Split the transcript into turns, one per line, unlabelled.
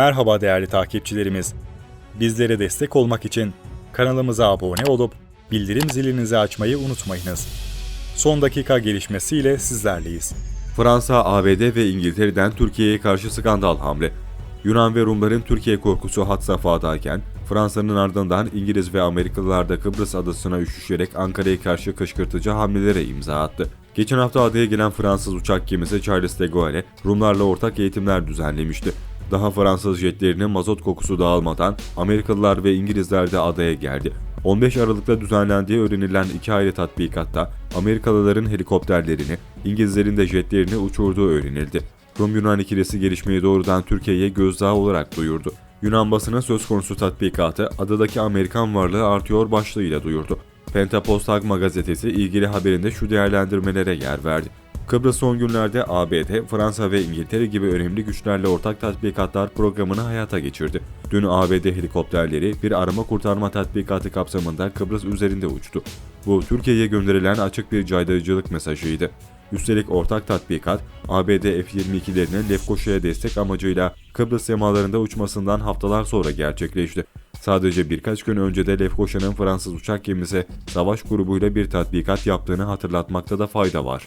Merhaba değerli takipçilerimiz. Bizlere destek olmak için kanalımıza abone olup bildirim zilinizi açmayı unutmayınız. Son dakika gelişmesiyle sizlerleyiz.
Fransa, ABD ve İngiltere'den Türkiye'ye karşı skandal hamle. Yunan ve Rumların Türkiye korkusu had safhadayken, Fransa'nın ardından İngiliz ve Amerikalılar da Kıbrıs adasına üşüşerek Ankara'ya karşı kışkırtıcı hamlelere imza attı. Geçen hafta adaya gelen Fransız uçak gemisi Charles de Gaulle, Rumlarla ortak eğitimler düzenlemişti. Daha Fransız jetlerinin mazot kokusu dağılmadan Amerikalılar ve İngilizler de adaya geldi. 15 Aralık'ta düzenlendiği öğrenilen iki ayrı tatbikatta Amerikalıların helikopterlerini, İngilizlerin de jetlerini uçurduğu öğrenildi. Rum-Yunan ikilisi gelişmeyi doğrudan Türkiye'ye gözdağı olarak duyurdu. Yunan basını söz konusu tatbikatı adadaki Amerikan varlığı artıyor başlığıyla duyurdu. Pentapostagma gazetesi ilgili haberinde şu değerlendirmelere yer verdi. Kıbrıs son günlerde ABD, Fransa ve İngiltere gibi önemli güçlerle ortak tatbikatlar programını hayata geçirdi. Dün ABD helikopterleri bir arama kurtarma tatbikatı kapsamında Kıbrıs üzerinde uçtu. Bu Türkiye'ye gönderilen açık bir caydırıcılık mesajıydı. Üstelik ortak tatbikat, ABD F-22'lerinin Lefkoşa'ya destek amacıyla Kıbrıs semalarında uçmasından haftalar sonra gerçekleşti. Sadece birkaç gün önce de Lefkoşa'nın Fransız uçak gemisi savaş grubuyla bir tatbikat yaptığını hatırlatmakta da fayda var.